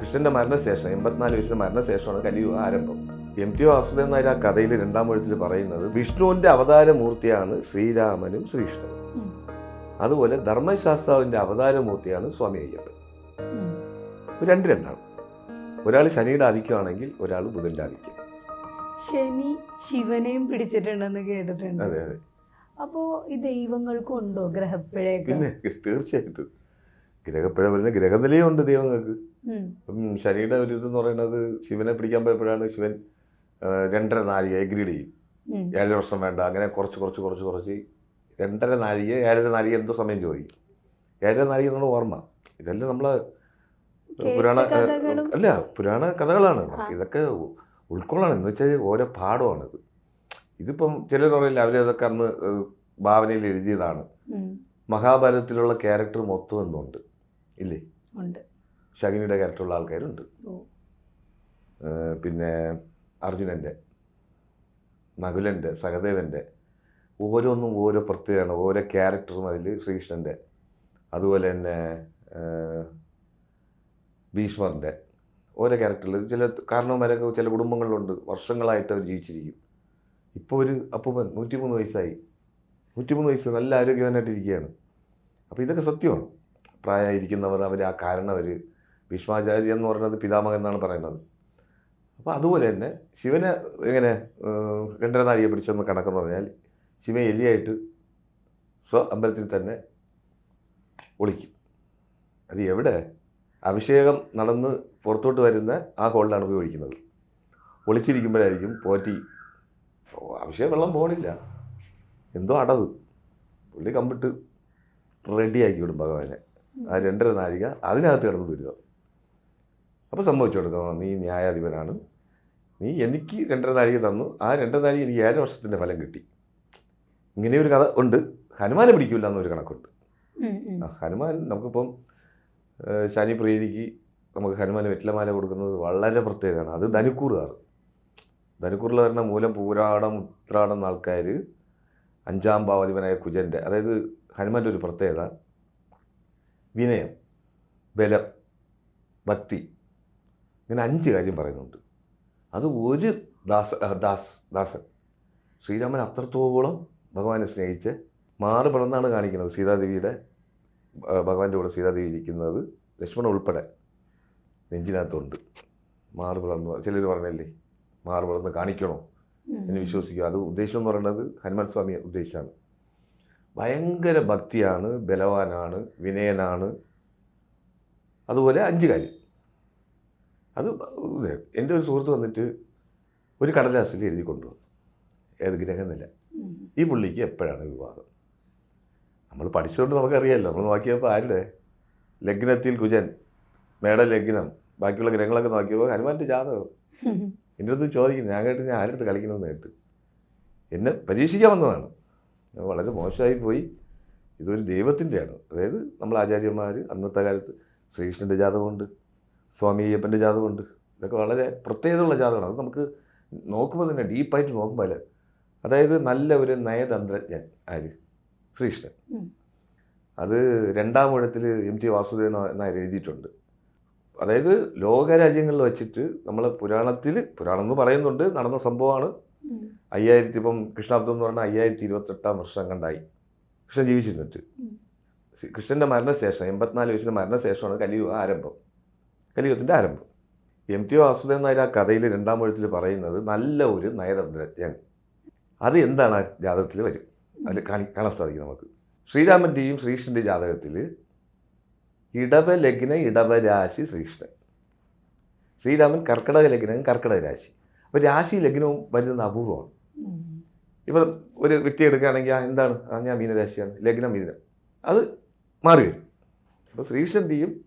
കൃഷ്ണന്റെ മരണശേഷം എൺപത്തിനാല് വയസ്സിന് മരണശേഷമാണ് കലിയുഗ ആരംഭം. എം ടി വാസുദേവൻ നായർ ആ കഥയിൽ രണ്ടാം എഴുത്തിൽ പറയുന്നത് വിഷ്ണുവിന്റെ അവതാരമൂർത്തിയാണ് ശ്രീരാമനും ശ്രീകൃഷ്ണനും. അതുപോലെ ധർമ്മശാസ്താവിന്റെ അവതാരമൂർത്തിയാണ് സ്വാമി അയ്യപ്പൻ. രണ്ട് രണ്ടാണ്. ഒരാൾ ശനിയുടെ ആധിക്യമാണെങ്കിൽ ഒരാൾ ബുധന്റെ ആധിക്യം. ശനി ശിവനെയും പിടിച്ചിട്ടുണ്ടെന്ന് കേട്ടിട്ടുണ്ട്. അതെ അതെ. അപ്പോ ഈ ദൈവങ്ങൾക്കും ഉണ്ടോ ഗ്രഹപ്പിഴയൊക്കെ? പിന്നെ തീർച്ചയായിട്ടും. ഗ്രഹപ്പിഴ ഗ്രഹനിലയും ഉണ്ട് ദൈവങ്ങൾക്ക്. അപ്പം ശനിയുടെ ഒരു ഇതെന്ന് പറയുന്നത് ശിവനെ പിടിക്കാൻ പോയപ്പോഴാണ് ശിവൻ രണ്ടര നാഴിക എഗ്രീഡ് ചെയ്യും. ഏഴര വർഷം വേണ്ട അങ്ങനെ കുറച്ച് കുറച്ച് കുറച്ച് കുറച്ച് രണ്ടര നാഴിക ഏഴര നാഴിക എന്തോ സമയം ചോദിക്കും. ഏഴര നാഴിക എന്നുള്ള ഓർമ്മ. ഇതെല്ലാം നമ്മൾ പുരാണ. അല്ല പുരാണ കഥകളാണ്. ഇതൊക്കെ ഉൾക്കൊള്ളാണ്. ഉൾക്കൊള്ളണം എന്ന് വെച്ചാൽ ഓരോ പാഠമാണിത്. ഇതിപ്പം ചിലർ പറയില്ല അവരതൊക്കെ അന്ന് ഭാവനയിൽ എഴുതിയതാണ്. മഹാഭാരതത്തിലുള്ള ക്യാരക്ടർ മൊത്തം എന്നുണ്ട് ഇല്ലേ? ശകുനിയുടെ ക്യാരക്ടറുള്ള ആൾക്കാരുണ്ട്. പിന്നെ അർജുനന്റെ നകുലന്റെ സഹദേവന്റെ ഓരോന്നും ഓരോ പ്രത്യേകമാണ് ഓരോ ക്യാരക്ടറും അതിൽ ശ്രീകൃഷ്ണന്റെ അതുപോലെ തന്നെ ഭീഷ്മറിന്റെ ഓരോ ക്യാരക്ടറിൽ. ചില കാരണവന്മാരൊക്കെ ചില കുടുംബങ്ങളിലുണ്ട്. വർഷങ്ങളായിട്ട് അവർ ജീവിച്ചിരിക്കും. ഇപ്പോൾ ഒരു അപ്പൂപ്പൻ നൂറ്റിമൂന്ന് വയസ്സായി. നൂറ്റിമൂന്ന് വയസ്സ് നല്ല ആരോഗ്യവാനായിട്ടിരിക്കുകയാണ്. അപ്പോൾ ഇതൊക്കെ സത്യമാണ്. പ്രായമായിരിക്കുന്നവർ അവർ ആ കാരണം അവർ ഭീഷ്മാചാര്യ എന്ന് പറയുന്നത് പിതാമഹൻ എന്നാണ് പറയുന്നത്. അപ്പോൾ അതുപോലെ തന്നെ ശിവനെ എങ്ങനെ നാഴിക പിടിച്ചെന്ന് കണക്കെന്ന് പറഞ്ഞാൽ ശിവൻ എലിയായിട്ട് സ്വ അമ്പലത്തിൽ തന്നെ ഒളിക്കും. അത് എവിടെ? അഭിഷേകം നടന്ന് പുറത്തോട്ട് വരുന്ന ആ ഹോളിലാണ് പോയി ഒഴിക്കുന്നത് ഒളിച്ചിരിക്കുമ്പോഴായിരിക്കും പോറ്റി അഭിഷേകം വെള്ളം പോണില്ല. എന്തോ അടവ്. പുള്ളി കമ്പിട്ട് റെഡിയാക്കി വിടും ഭഗവാനെ. ആ രണ്ടര നാഴിക അതിനകത്ത് കിടന്ന് ദുരിതം അപ്പോൾ സംഭവിച്ചു കൊടുക്കണം നീ ന്യായാധിപനാണ്. നീ എനിക്ക് രണ്ടര നാഴിക തന്നു. ആ രണ്ടര നാഴിക എനിക്ക് ഏഴ് വർഷത്തിന്റെ ഫലം കിട്ടി. ഇങ്ങനെ ഒരു കഥ ഉണ്ട്. ഹനുമാനെ പിടിക്കില്ല എന്നൊരു കണക്കുണ്ട്. ഹനുമാൻ നമുക്കിപ്പം ശനി പ്രീതിക്ക് നമുക്ക് ഹനുമാൻ വെറ്റിലമാല കൊടുക്കുന്നത് വളരെ പ്രത്യേകമാണ്. അത് ധനുക്കൂറുകാർ. ധനുക്കൂറിൽ വരുന്ന മൂലം പൂരാടം ഉത്രാടം ആൾക്കാർ അഞ്ചാം ഭാവാധിപനായ കുജന്റെ അതായത് ഹനുമാന്റെ ഒരു പ്രത്യേകത വിനയം ബലം ഭക്തി ഇങ്ങനെ അഞ്ച് കാര്യം പറയുന്നുണ്ട്. അത് ഒരു ദാസ ദാസ് ദാസൻ. ശ്രീരാമൻ അത്രത്തോളം ഭഗവാനെ സ്നേഹിച്ച് മാറി പിളർന്നാണ് കാണിക്കുന്നത് സീതാദേവിയുടെ ഭഗവാന്റെ കൂടെ സീതാദേവി ഇരിക്കുന്നത് ലക്ഷ്മണൻ ഉൾപ്പെടെ നെഞ്ചിനകത്തുണ്ട്. മാറി പിളർന്ന് ചിലർ പറഞ്ഞല്ലേ മാറി പിളർന്ന് കാണിക്കണോ എന്ന് വിശ്വസിക്കുക. അത് ഉദ്ദേശം എന്ന് പറയുന്നത് ഹനുമാൻ സ്വാമി ഉദ്ദേശമാണ് ഭയങ്കര ഭക്തിയാണ് ബലവാനാണ് വിനയനാണ്. അതുപോലെ അഞ്ച് കാര്യം. അത് എന്റെ ഒരു സുഹൃത്ത് വന്നിട്ട് ഒരു കടലാസിൽ എഴുതി കൊണ്ടുവന്നു. ഏത് ഗ്രഹനില. ഈ പുള്ളിക്ക് എപ്പോഴാണ് വിവാഹം? നമ്മൾ പഠിച്ചുകൊണ്ട് നമുക്കറിയാമല്ലോ നമ്മൾ നോക്കിയപ്പോൾ ആരുടെ? ലഗ്നത്തിൽ കുജൻ മേട ലഗ്നം ബാക്കിയുള്ള ഗ്രഹങ്ങളൊക്കെ നോക്കിയപ്പോൾ ഹനുമാന്റെ ജാതകം. എന്റെ അടുത്ത് ചോദിക്കുന്നു. ഞാൻ കേട്ട് ഞാൻ ആരുടെ അടുത്ത് കളിക്കണമെന്ന് കേട്ട്? എന്നെ പരീക്ഷിക്കാൻ വന്നതാണ്. വളരെ മോശമായി പോയി. ഇതൊരു ദൈവത്തിന്റെയാണ്. അതായത് നമ്മൾ ആചാര്യന്മാർ അന്നത്തെ കാലത്ത് ശ്രീകൃഷ്ണന്റെ ജാതകമുണ്ട് സ്വാമി അയ്യപ്പന്റെ ജാതകമുണ്ട്. ഇതൊക്കെ വളരെ പ്രത്യേകതയുള്ള ജാതകമാണ്. അത് നമുക്ക് നോക്കുമ്പോൾ തന്നെ ഡീപ്പായിട്ട് നോക്കുമ്പോൾ അല്ല? അതായത് നല്ല ഒരു നയതന്ത്രജ്ഞൻ ആര്? ശ്രീകൃഷ്ണൻ. അത് രണ്ടാം ഊഴത്തിൽ എം ടി വാസുദേവൻ നായർ എഴുതിയിട്ടുണ്ട്. അതായത് ലോകരാജ്യങ്ങളിൽ വെച്ചിട്ട് നമ്മളെ പുരാണത്തിൽ പുരാണം എന്ന് പറയുന്നുണ്ട് നടന്ന സംഭവമാണ്. അയ്യായിരത്തി ഇപ്പം കൃഷ്ണാബ്ദം എന്ന് പറഞ്ഞാൽ അയ്യായിരത്തി ഇരുപത്തെട്ടാം വർഷം കണ്ടായി. കൃഷ്ണൻ ജീവിച്ചിരുന്നിട്ട്. കൃഷ്ണന്റെ മരണശേഷം എൺപത്തിനാല് വയസ്സിന്റെ മരണശേഷമാണ് കലിയുഗ ആരംഭം. കലിയുഗത്തിന്റെ ആരംഭം. എം ടി വാസുദേവൻ നായർ ആ കഥയിൽ രണ്ടാം എഴുത്തിൽ പറയുന്നത് നല്ല ഒരു നയതന്ത്രജ്ഞൻ അത് എന്താണ് ആ ജാതകത്തിൽ വരും? അതിൽ കാണി കാണാൻ സാധിക്കും നമുക്ക്. ശ്രീരാമന്റെയും ശ്രീകൃഷ്ണന്റെ ജാതകത്തിൽ ഇടവ ലഗ്ന ഇടവ രാശി ശ്രീകൃഷ്ണൻ. ശ്രീരാമൻ കർക്കിടക ലഗ്നം കർക്കിടക രാശി. അപ്പോൾ രാശി ലഗ്നവും വരുന്നത് അപൂർവമാണ്. ഇപ്പം ഒരു വ്യക്തി എടുക്കുകയാണെങ്കിൽ ആ എന്താണ്? ആ ഞാൻ മീനരാശിയാണ് ലഗ്നം മീനം. അത് മാറി വരും. അപ്പോൾ ശ്രീകൃഷ്ണന്റെയും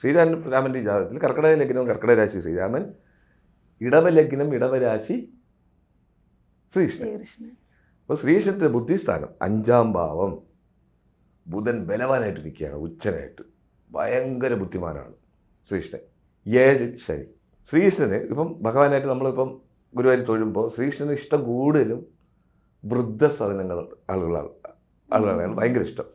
ശ്രീരാമൻ രാമന്റെയും ജാതകത്തിൽ കർക്കിടക ലഗ്നവും കർക്കിടക രാശി ശ്രീരാമൻ ഇടവ ലഗ്നം ഇടവ രാശി ശ്രീകൃഷ്ണൻ. ശ്രീകൃഷ്ണൻ. അപ്പോൾ ശ്രീകൃഷ്ണന്റെ ബുദ്ധിസ്ഥാനം അഞ്ചാം ഭാവം. ബുധൻ ബലവാനായിട്ട് ഇരിക്കുകയാണ് ഉച്ചനായിട്ട്. ഭയങ്കര ബുദ്ധിമാനാണ് ശ്രീകൃഷ്ണൻ. ഏഴ് ശനി. ശ്രീകൃഷ്ണന് ഇപ്പം ഭഗവാനായിട്ട് നമ്മളിപ്പം ഗുരുവായൂർ തൊഴുമ്പോൾ ശ്രീകൃഷ്ണന് ഇഷ്ടം കൂടുതലും വൃദ്ധസദനങ്ങൾ ആളുകളാണ്. ആളുകളാണ് ഭയങ്കര ഇഷ്ടം.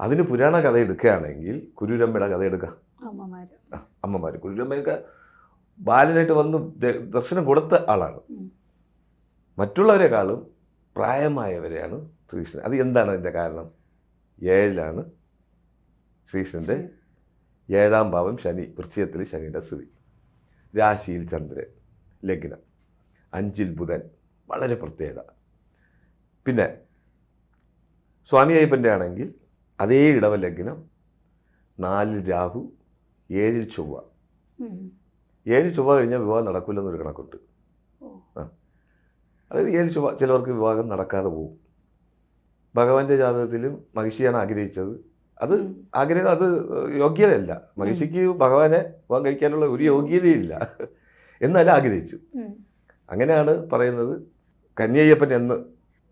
അതിന് പുരാണ കഥ എടുക്കുകയാണെങ്കിൽ കുരുരമ്മയുടെ കഥ എടുക്കുക അമ്മമാര്. അമ്മമാർ കുരുരമ്മയൊക്കെ ബാലനായിട്ട് വന്ന് ദർശനം കൊടുത്ത ആളാണ്. മറ്റുള്ളവരെക്കാളും പ്രായമായവരെയാണ് ശ്രീകൃഷ്ണൻ. അത് എന്താണ് അതിന്റെ കാരണം? ഏഴിലാണ് ശ്രീകൃഷ്ണന്റെ ഏഴാം ഭാവം ശനി വൃശ്ചികത്തിൽ ശനിയുടെ സ്ഥിതി. രാശിയിൽ ചന്ദ്രൻ ലഗ്നം. അഞ്ചിൽ ബുധൻ. വളരെ പ്രത്യേകത. പിന്നെ സ്വാമി അയ്യപ്പന്റെ ആണെങ്കിൽ അതേ ഇടവ ലഗ്നം നാലിൽ രാഹു ഏഴിൽ ചൊവ്വ. ഏഴ് ചൊവ്വ കഴിഞ്ഞാൽ വിവാഹം നടക്കില്ലെന്നൊരു കണക്കുണ്ട്. ആ. അതായത് ഏഴ് ചൊവ്വ ചിലവർക്ക് വിവാഹം നടക്കാതെ പോകും. ഭഗവാന്റെ ജാതകത്തിലും മഹിഷിയാണ് ആഗ്രഹിച്ചത്. അത്. ആഗ്രഹം അത് യോഗ്യതയല്ല. മഹിഷിക്ക് ഭഗവാനെ വിവാഹം കഴിക്കാനുള്ള ഒരു യോഗ്യതയില്ല. എന്നാലും ആഗ്രഹിച്ചു. അങ്ങനെയാണ് പറയുന്നത്. കന്യയ്യപ്പൻ എന്ന്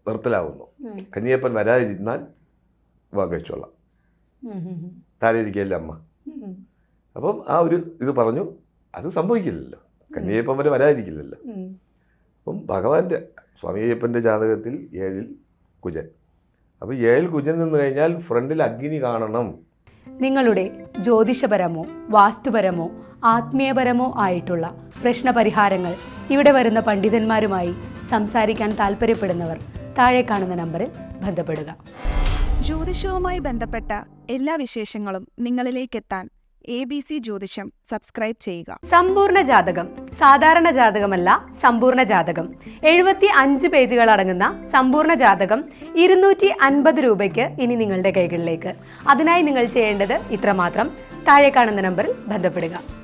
നിർത്തലാവുന്നു. കന്യയ്യപ്പൻ വരാതിരുന്നാൽ വിവാഹം കഴിച്ചോളാം. താഴെ ഇരിക്കുകയല്ലേ അമ്മ. അപ്പം ആ ഒരു ഇത് പറഞ്ഞു അത് സംഭവിക്കില്ലല്ലോ. കന്യയ്യപ്പൻ വരെ വരാതിരിക്കില്ലല്ലോ. അപ്പം ഭഗവാന്റെ സ്വാമി അയ്യപ്പന്റെ ജാതകത്തിൽ ഏഴിൽ കുജൻ. അപ്പോൾ ഏഴിൽ കുജൻ നിന്ന് കഴിഞ്ഞാൽ ഫ്രണ്ടിൽ അഗ്നി കാണണം. നിങ്ങളുടെ ജ്യോതിഷപരമോ വാസ്തുപരമോ ആത്മീയപരമോ ആയിട്ടുള്ള പ്രശ്നപരിഹാരങ്ങൾ ഇവിടെ വരുന്ന പണ്ഡിതന്മാരുമായി സംസാരിക്കാൻ താല്പര്യപ്പെടുന്നവർ താഴെ കാണുന്ന നമ്പറിൽ ബന്ധപ്പെടുക. ജ്യോതിഷവുമായി ബന്ധപ്പെട്ട എല്ലാ വിശേഷങ്ങളും നിങ്ങളിലേക്കെത്താൻ എ ബി സി ജ്യോതിഷം സബ്സ്ക്രൈബ് ചെയ്യുക. സമ്പൂർണ ജാതകം സാധാരണ ജാതകമല്ല സമ്പൂർണ ജാതകം. എഴുപത്തി അഞ്ച് പേജുകൾ അടങ്ങുന്ന സമ്പൂർണ ജാതകം ഇരുന്നൂറ്റി അൻപത് രൂപയ്ക്ക് ഇനി നിങ്ങളുടെ കൈകളിലേക്ക്. അതിനായി നിങ്ങൾ ചെയ്യേണ്ടത് ഇത്രമാത്രം. താഴെ കാണുന്ന നമ്പറിൽ ബന്ധപ്പെടുക.